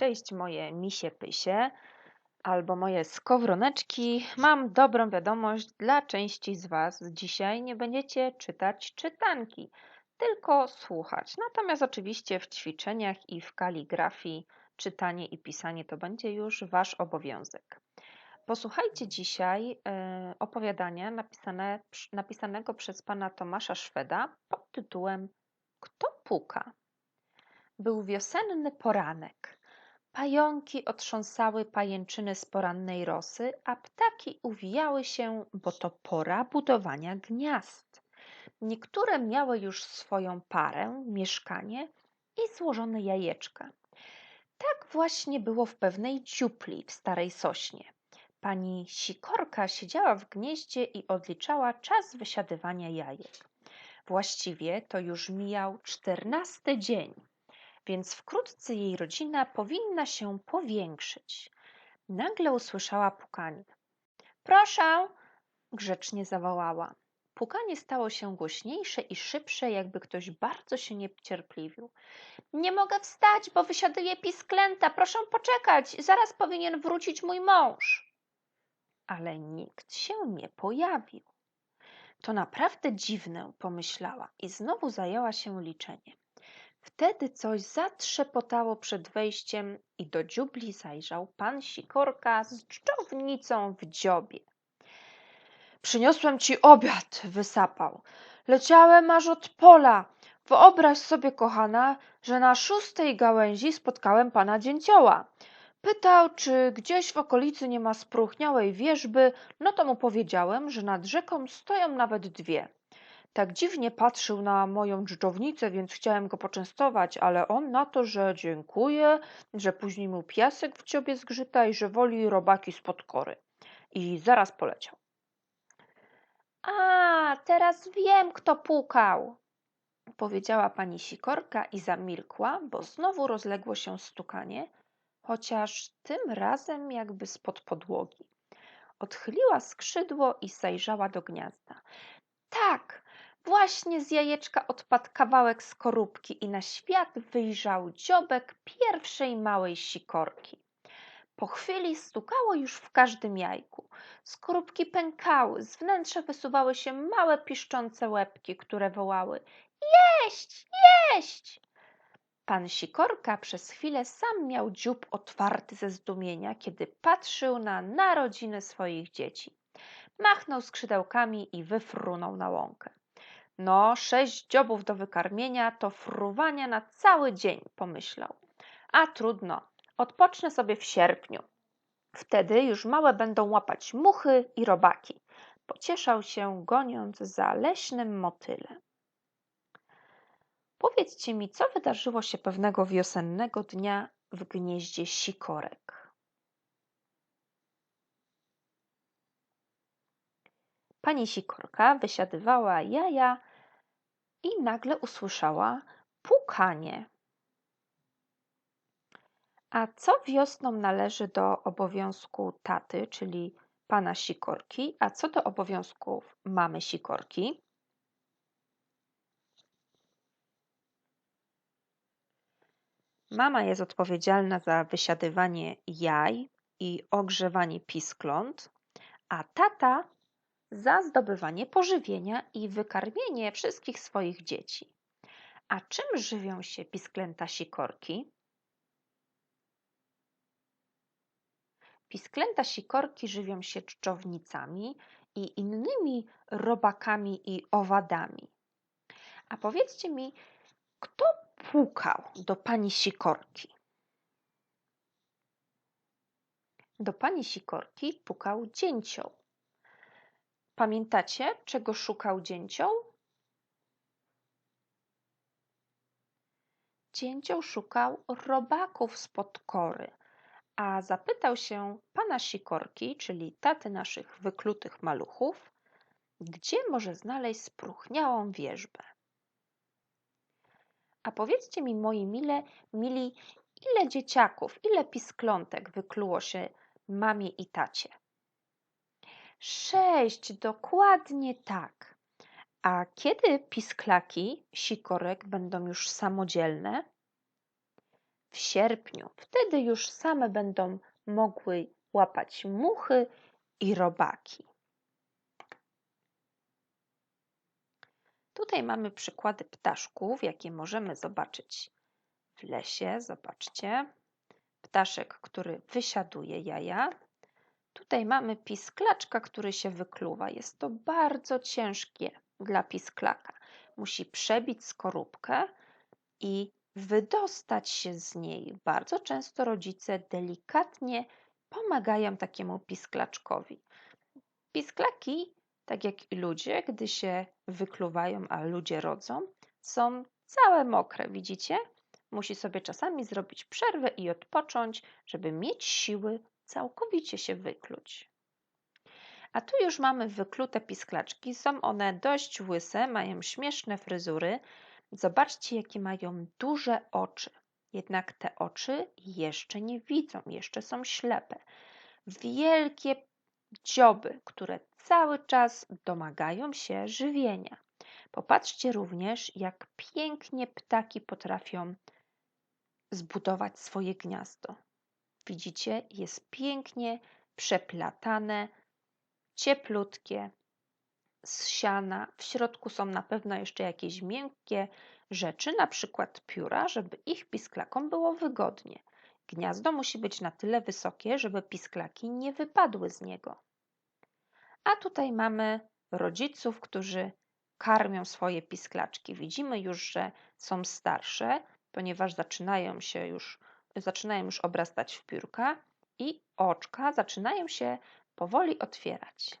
cześć moje misie pysie albo moje skowroneczki. Mam dobrą wiadomość dla części z Was. Dzisiaj nie będziecie czytać czytanki, tylko słuchać. Natomiast oczywiście w ćwiczeniach i w kaligrafii czytanie i pisanie to będzie już Wasz obowiązek. Posłuchajcie dzisiaj e, opowiadania napisane, napisanego przez pana Tomasza Szweda pod tytułem Kto puka? Był wiosenny poranek. Pająki otrząsały pajęczyny z porannej rosy, a ptaki uwijały się, bo to pora budowania gniazd. Niektóre miały już swoją parę, mieszkanie i złożone jajeczka. Tak właśnie było w pewnej dziupli w starej sośnie. Pani Sikorka siedziała w gnieździe i odliczała czas wysiadywania jajek. Właściwie to już mijał czternasty dzień więc wkrótce jej rodzina powinna się powiększyć. Nagle usłyszała pukanie. Proszę, grzecznie zawołała. Pukanie stało się głośniejsze i szybsze, jakby ktoś bardzo się niecierpliwił. Nie mogę wstać, bo wysiaduje pisklęta. Proszę poczekać, zaraz powinien wrócić mój mąż. Ale nikt się nie pojawił. To naprawdę dziwne, pomyślała i znowu zajęła się liczeniem. Wtedy coś zatrzepotało przed wejściem i do dziubli zajrzał pan Sikorka z dżdżownicą w dziobie. Przyniosłem ci obiad, wysapał. Leciałem aż od pola. Wyobraź sobie, kochana, że na szóstej gałęzi spotkałem pana dzięcioła. Pytał, czy gdzieś w okolicy nie ma spróchniałej wierzby, no to mu powiedziałem, że nad rzeką stoją nawet dwie. Tak dziwnie patrzył na moją dżdżownicę, więc chciałem go poczęstować, ale on na to, że dziękuję, że później mu piasek w ciobie zgrzyta i że woli robaki spod kory. I zaraz poleciał. A, teraz wiem, kto pukał, powiedziała pani Sikorka i zamilkła, bo znowu rozległo się stukanie, chociaż tym razem jakby spod podłogi. Odchyliła skrzydło i zajrzała do gniazda. Tak, Właśnie z jajeczka odpadł kawałek skorupki i na świat wyjrzał dziobek pierwszej małej sikorki. Po chwili stukało już w każdym jajku. Skorupki pękały, z wnętrza wysuwały się małe piszczące łebki, które wołały Jeść, jeść! Pan Sikorka przez chwilę sam miał dziób otwarty ze zdumienia, kiedy patrzył na narodziny swoich dzieci. Machnął skrzydełkami i wyfrunął na łąkę. No, sześć dziobów do wykarmienia to fruwania na cały dzień, pomyślał. A trudno, odpocznę sobie w sierpniu. Wtedy już małe będą łapać muchy i robaki. Pocieszał się, goniąc za leśnym motylem. Powiedzcie mi, co wydarzyło się pewnego wiosennego dnia w gnieździe sikorek. Pani sikorka wysiadywała jaja i nagle usłyszała pukanie. A co wiosną należy do obowiązku taty, czyli pana Sikorki, a co do obowiązków mamy Sikorki? Mama jest odpowiedzialna za wysiadywanie jaj i ogrzewanie piskląt, a tata za zdobywanie pożywienia i wykarmienie wszystkich swoich dzieci. A czym żywią się pisklęta sikorki? Pisklęta sikorki żywią się czczownicami i innymi robakami i owadami. A powiedzcie mi, kto pukał do pani sikorki? Do pani sikorki pukał dzięcioł. Pamiętacie, czego szukał dzięcioł? Dzięcioł szukał robaków spod kory, a zapytał się pana Sikorki, czyli taty naszych wyklutych maluchów, gdzie może znaleźć spróchniałą wierzbę. A powiedzcie mi, moi mile, mili, ile dzieciaków, ile pisklątek wykluło się mamie i tacie? Sześć, dokładnie tak. A kiedy pisklaki sikorek będą już samodzielne? w sierpniu. Wtedy już same będą mogły łapać muchy i robaki. Tutaj mamy przykłady ptaszków, jakie możemy zobaczyć w lesie. Zobaczcie. Ptaszek, który wysiaduje jaja. Tutaj mamy pisklaczka, który się wykluwa. Jest to bardzo ciężkie dla pisklaka. Musi przebić skorupkę i wydostać się z niej. Bardzo często rodzice delikatnie pomagają takiemu pisklaczkowi. Pisklaki, tak jak i ludzie, gdy się wykluwają, a ludzie rodzą, są całe mokre, widzicie? Musi sobie czasami zrobić przerwę i odpocząć, żeby mieć siły całkowicie się wykluć. A tu już mamy wyklute pisklaczki. Są one dość łyse, mają śmieszne fryzury. Zobaczcie, jakie mają duże oczy. Jednak te oczy jeszcze nie widzą, jeszcze są ślepe. Wielkie dzioby, które cały czas domagają się żywienia. Popatrzcie również, jak pięknie ptaki potrafią zbudować swoje gniazdo. Widzicie, jest pięknie przeplatane, cieplutkie, z siana. W środku są na pewno jeszcze jakieś miękkie rzeczy, na przykład pióra, żeby ich pisklakom było wygodnie. Gniazdo musi być na tyle wysokie, żeby pisklaki nie wypadły z niego. A tutaj mamy rodziców, którzy karmią swoje pisklaczki. Widzimy już, że są starsze, ponieważ zaczynają się już, zaczynają już obrastać w piórka i oczka zaczynają się powoli otwierać.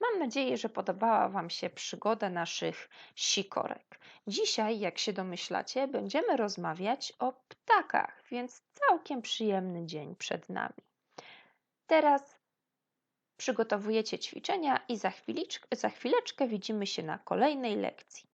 Mam nadzieję, że podobała Wam się przygoda naszych sikorek. Dzisiaj, jak się domyślacie, będziemy rozmawiać o ptakach, więc całkiem przyjemny dzień przed nami. Teraz przygotowujecie ćwiczenia i za za chwileczkę widzimy się na kolejnej lekcji.